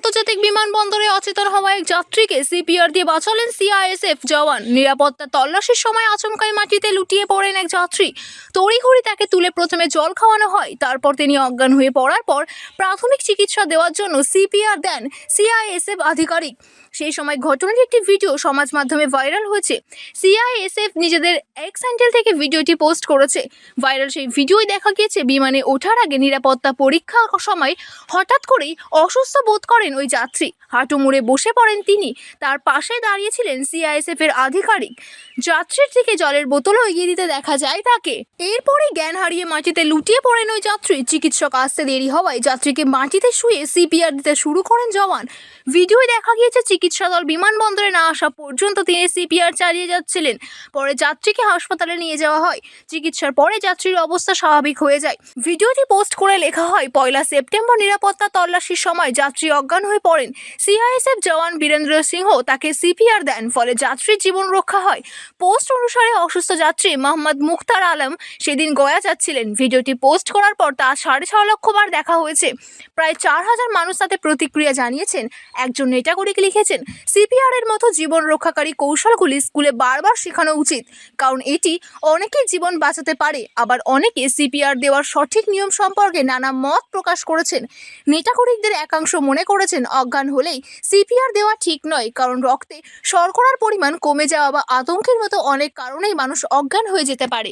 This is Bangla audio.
আন্তর্জাতিক বিমানবন্দরে অচেতন হওয়া এক যাত্রীকে সিপিআর দিয়ে বাঁচালেন সিআইএসএফ জওয়ান। নিরাপত্তা তল্লাশির সময় আচমকাই মাটিতে লুটিয়ে পড়েন এক যাত্রী। তড়িঘড়ি তাকে তুলে প্রথমে জল খাওয়ানো হয়, তারপর তিনি অজ্ঞান হয়ে পড়ার পর প্রাথমিক চিকিৎসা দেওয়ার জন্য সিপিআর দেন সিআইএসএফ আধিকারিক। সেই সময় ঘটনার একটি ভিডিও সমাজ মাধ্যমে ভাইরাল হয়েছে। সিআইএসএফ নিজেদের এক্স হ্যান্ডেল থেকে ভিডিওটি পোস্ট করেছে। ভাইরাল সেই ভিডিওই দেখা গিয়েছে, বিমানে ওঠার আগে নিরাপত্তা পরীক্ষার সময় হঠাৎ করেই অসুস্থ বোধ করেন ওই যাত্রী। হাঁটু মুড়ে বসে পড়েন তিনি। তার পাশে দাঁড়িয়েছিলেন সিআইএসএফ এর আধিকারিক। যাত্রীর থেকে জলের বোতলও এগিয়ে দিতে দেখা যায় তাকে। এরপরে জ্ঞান হারিয়ে মাটিতে লুটিয়ে পড়েন ওই যাত্রী। চিকিৎসক আসতে দেরি হওয়ায় যাত্রীকে মাটিতে শুয়ে সিপিআর দিতে শুরু করেন জওয়ান। ভিডিওয় দেখা গিয়েছে, চিকিৎসা দল বিমানবন্দরে না আসা পর্যন্ত তিনি সিপিআর চালিয়ে যাচ্ছিলেন। পরে যাত্রীকে হাসপাতালে নিয়ে যাওয়া হয়। চিকিৎসার পরে যাত্রীর অবস্থা স্বাভাবিক হয়ে যায়। ভিডিওটি পোস্ট করে লেখা হয়, পয়লা সেপ্টেম্বর নিরাপত্তা তল্লাশির সময় যাত্রী অজ্ঞান হয়ে পড়েন। সিআইএসএফ জওয়ান বীরেন্দ্র সিংহ তাকে সিপিআর দেন, ফলে যাত্রীর জীবন রক্ষা হয়। পোস্ট অনুসারে অসুস্থ যাত্রী মোহাম্মদ মুখতার আলম সেদিন গয়া যাচ্ছিলেন। ভিডিওটি পোস্ট করার পর তা সাড়ে ছ লক্ষ বার দেখা হয়েছে। প্রায় চার হাজার মানুষ তাতে প্রতিক্রিয়া জানিয়েছেন। একজন নেটাগরিক লিখেছেন সিপিআর এর মতো জীবন রক্ষাকারী কৌশলগুলি স্কুলে বারবার শেখানো উচিত। কারণ এটি অনেকের জীবন বাঁচাতে পারে। আবার অনেকে সিপিআর দেওয়ার সঠিক নিয়ম সম্পর্কে নানা মত প্রকাশ করেছেন। নেটাগরিকদের একাংশ মনে করেছেন, অজ্ঞান হলেই সিপিআর দেওয়া ঠিক নয়, কারণ রক্তে শর্করার পরিমাণ কমে যাওয়া বা আতঙ্কের মতো অনেক কারণেই মানুষ অজ্ঞান হয়ে যেতে পারে।